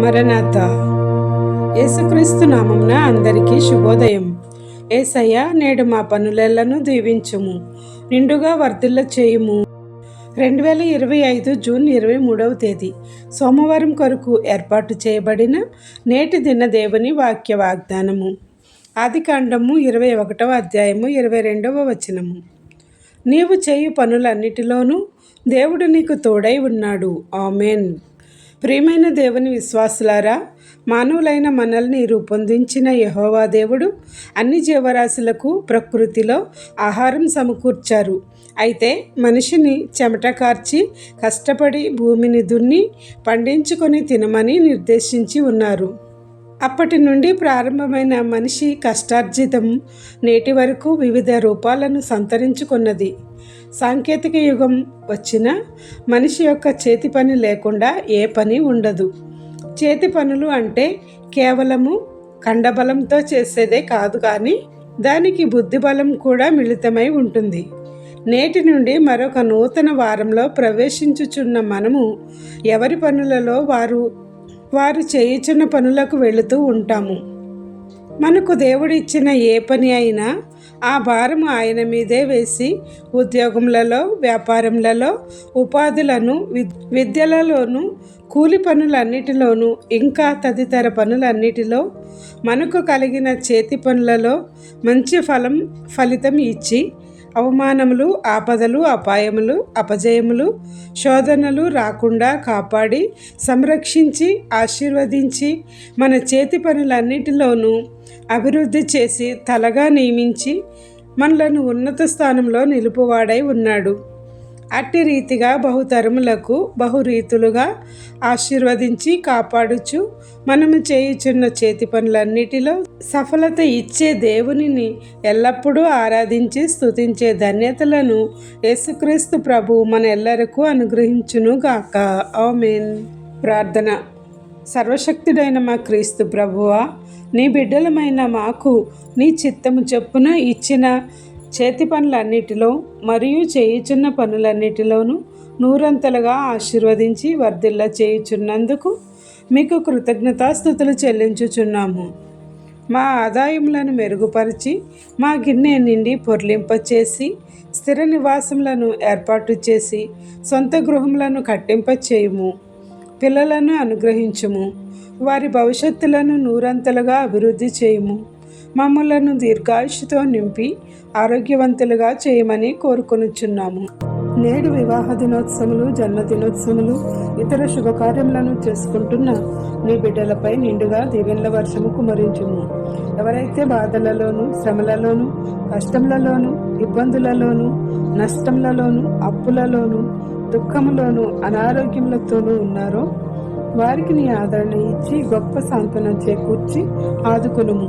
మరణాత యేసుక్రీస్తు నామంన అందరికీ శుభోదయం. ఏసయ్య నేడు మా పనులెల్లను దీవించుము. నిండుగా వర్ధిల్ల చేయుము. రెండు వేల ఇరవై ఐదు జూన్ ఇరవై మూడవ తేదీ. సోమవారం కొరకు ఏర్పాటు చేయబడిన నేటి దిన దేవుని వాక్య వాగ్దానము. ఆది కాండము ఇరవై ఒకటవ అధ్యాయము ఇరవై రెండవ వచనము. నీవు చేయు పనులన్నిటిలోనూ దేవుడు నీకు తోడై ఉన్నాడు. ఆమెన్. ప్రియమైన దేవుని విశ్వాసులారా మానవులైన మనల్ని రూపొందించిన యహోవా దేవుడు అన్ని జీవరాశులకు ప్రకృతిలో ఆహారం సమకూర్చారు. అయితే మనిషిని చెమట కార్చి కష్టపడి భూమిని దున్ని పండించుకొని తినమని నిర్దేశించి ఉన్నారు. అప్పటి నుండి ప్రారంభమైన మనిషి కష్టార్జితం నేటి వరకు వివిధ రూపాలను సంతరించుకున్నది. సాంకేతిక యుగం వచ్చిన మనిషి యొక్క చేతి పని లేకుండా ఏ పని ఉండదు. చేతి పనులు అంటే కేవలము కండబలంతో చేసేదే కాదు కానీ దానికి బుద్ధిబలం కూడా మిళితమై ఉంటుంది. నేటి నుండి మరొక నూతన వారంలో ప్రవేశించుచున్న మనము ఎవరి పనులలో వారు వారు చేయుచున్న పనులకు వెళుతూ ఉంటాము. మనకు దేవుడిచ్చిన ఏ పని అయినా ఆ భారం ఆయన మీదే వేసి ఉద్యోగములలో వ్యాపారములలో ఉపాధులను విద్యలలోనూ కూలి పనులన్నిటిలోనూ ఇంకా తదితర పనులన్నిటిలో మనకు కలిగిన చేతి పనులలో మంచి ఫలం ఫలితం ఇచ్చి అవమానములు ఆపదలు అపాయములు అపజయములు శోధనలు రాకుండా కాపాడి సంరక్షించి ఆశీర్వదించి మన చేతి పనులన్నిటిలోనూ అభివృద్ధి చేసి తలగా నియమించి మనలను ఉన్నత స్థానంలో నిలుపువాడై ఉన్నాడు. అట్టి రీతిగా బహుతరములకు బహురీతులుగా ఆశీర్వదించి కాపాడుచు మనము చేయుచున్న చేతి పనులన్నిటిలో సఫలత ఇచ్చే దేవునిని ఎల్లప్పుడూ ఆరాధించి స్థుతించే ధన్యతలను యేసుక్రీస్తు ప్రభు మన ఎల్లరకు అనుగ్రహించును గాక ఆమెన్. ప్రార్థన. సర్వశక్తుడైన మా క్రీస్తు ప్రభువా నీ బిడ్డలమైన మాకు నీ చిత్తము చొప్పున ఇచ్చిన చేతి పనులన్నిటిలో మరియు చేయుచున్న పనులన్నిటిలోనూ నూరంతలుగా ఆశీర్వదించి వర్ధిల్ల చేయుచున్నందుకు మీకు కృతజ్ఞతాస్థుతులు చెల్లించుచున్నాము. మా ఆదాయములను మెరుగుపరిచి మా గిన్నె నిండి పొర్లింపచేసి స్థిర నివాసములను ఏర్పాటు చేసి సొంత గృహములను కట్టింపచేయుము. పిల్లలను అనుగ్రహించుము. వారి భవిష్యత్తులను నూరంతలుగా అభివృద్ధి చేయుము. మమ్మలను దీర్ఘాయుషుతో నింపి ఆరోగ్యవంతులుగా చేయమని కోరుకొనుచున్నాము. నేడు వివాహ దినోత్సవములు జన్మదినోత్సవములు ఇతర శుభకార్యములను చేసుకుంటున్న నీ బిడ్డలపై నిండుగా దీవెనల వర్షము కుమరించుము. ఎవరైతే బాధలలోను శ్రమలలోను కష్టములలోను ఇబ్బందులలోను నష్టములలోను అప్పులలోను దుఃఖములోను అనారోగ్యములతోనూ ఉన్నారో వారికి నీ ఆదరణ ఇచ్చి గొప్ప సాంతనం చేకూర్చి ఆదుకునుము.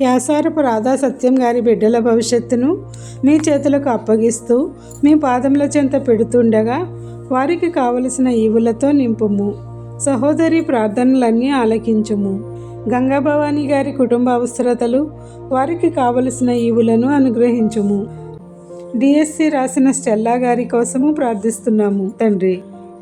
యాసారపు రాధా సత్యం గారి బిడ్డల భవిష్యత్తును మీ చేతులకు అప్పగిస్తూ మీ పాదముల చెంత పెడుతుండగా వారికి కావలసిన ఈవులతో నింపుము. సహోదరి ప్రార్థనలన్నీ ఆలకించుము. గంగాభవాని గారి కుటుంబ అవసరతలు వారికి కావలసిన ఈవులను అనుగ్రహించుము. డిఎస్సి రాసిన స్టెల్లా గారి కోసము ప్రార్థిస్తున్నాము తండ్రి.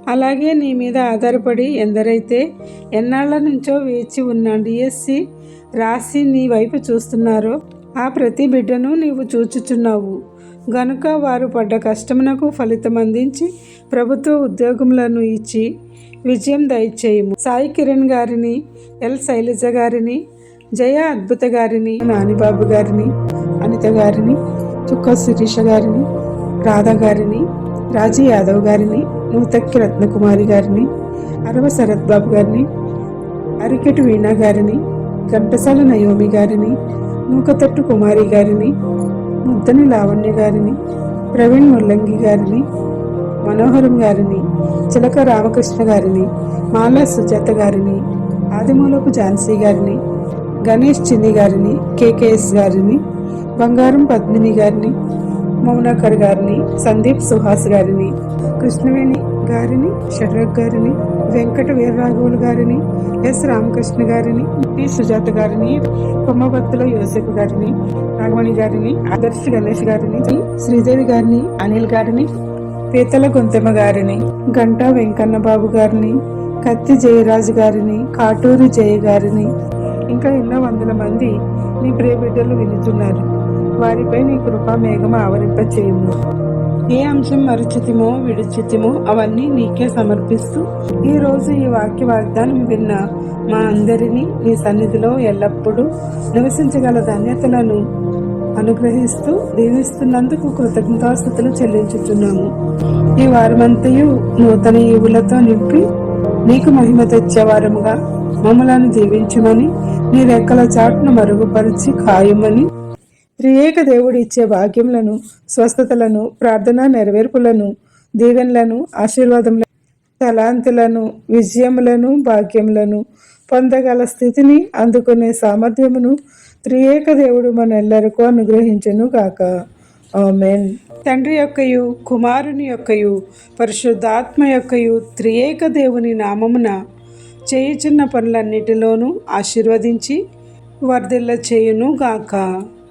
అలాగే నీ మీద ఆధారపడి ఎందరైతే ఎన్నాళ్ళ నుంచో వేచి ఉన్న డిఎస్సి రాసి నీ వైపు చూస్తున్నారో. ఆ ప్రతి బిడ్డను నీవు చూచుచున్నావు. గనుక వారు పడ్డ కష్టమునకు ఫలితం అందించి ప్రభుత్వ ఉద్యోగములను ఇచ్చి విజయం దయచేయము. సాయి కిరణ్ గారిని ఎల్ శైలజ గారిని జయ అద్భుత గారిని నానిబాబు గారిని అనిత గారిని చుక్క శిరీష గారిని రాధా గారిని రాజీ యాదవ్ గారిని నూతక్కి రత్నకుమారి గారిని అరవ శరత్ బాబు గారిని అరికెటు వీణా గారిని ఘంటసాల నయోమి గారిని నూకతట్టు కుమారి గారిని ముద్దని లావణ్య గారిని ప్రవీణ్ ముల్లంగి గారిని మనోహరం గారిని చిలక రామకృష్ణ గారిని మాలా సుజాత గారిని ఆదిమూలపు ఝాన్సీ గారిని గణేష్ చిన్ని గారిని కేకేఎస్ గారిని బంగారం పద్మిని గారిని మౌనాకర్ గారిని సందీప్ సుహాస్ గారిని కృష్ణవేణి గారిని షర్రక్ గారిని వెంకట వీరరాఘవులు గారిని ఎస్ రామకృష్ణ గారిని పి సుజాత గారిని కొమ్మబత్తుల యోసెఫ్ గారిని నాగమణి గారిని ఆదర్శ్ గణేష్ గారిని శ్రీదేవి గారిని అనిల్ గారిని పీతల గొంతెమ్మ గారిని గంటా వెంకన్న బాబు గారిని కత్తి జయరాజు గారిని కాటూరి జయ గారిని. ఇంకా ఎన్నో వందల మంది నీ ప్రియ బిడ్డలు వినుతున్నారు. వారిపై నీ కృపా మేఘం ఆవరింపచేయము. ఏ అంశం మరుచితిమో విడుచితిమో అవన్నీ నీకే సమర్పిస్తూ ఈ రోజు ఈ వాక్య వాగ్దానం విన్న మా అందరినీ నీ సన్నిధిలో ఎల్లప్పుడూ నివసించగల ధన్యతలను అనుగ్రహిస్తూ దీవిస్తున్నందుకు కృతజ్ఞతాస్థుతులు చెల్లించుతున్నాము ఈ వారమంతయు నూతన ఈవులతో నింపి నీకు మహిమ తెచ్చేవారముగా మమ్మలను దీవించమని నీ రెక్కల చాటును మరుగుపరిచి ఖాయమని త్రియేక దేవుడు ఇచ్చే భాగ్యములను స్వస్థతలను ప్రార్థన నెరవేర్పులను దీవెనలను ఆశీర్వాదములను తలాంతులను విజయములను భాగ్యములను పొందగల స్థితిని అందుకునే సామర్థ్యమును త్రియేక దేవుడు మనెల్లరికూ అనుగ్రహించును గాక. ఆమెన్. తండ్రి యొక్కయు కుమారుని యొక్కయు పరిశుద్ధాత్మ యొక్కయు త్రియేక దేవుని నామమున చేయుచున్న పనులన్నిటిలోనూ ఆశీర్వదించి వర్ధిల్ల చేయును గాక.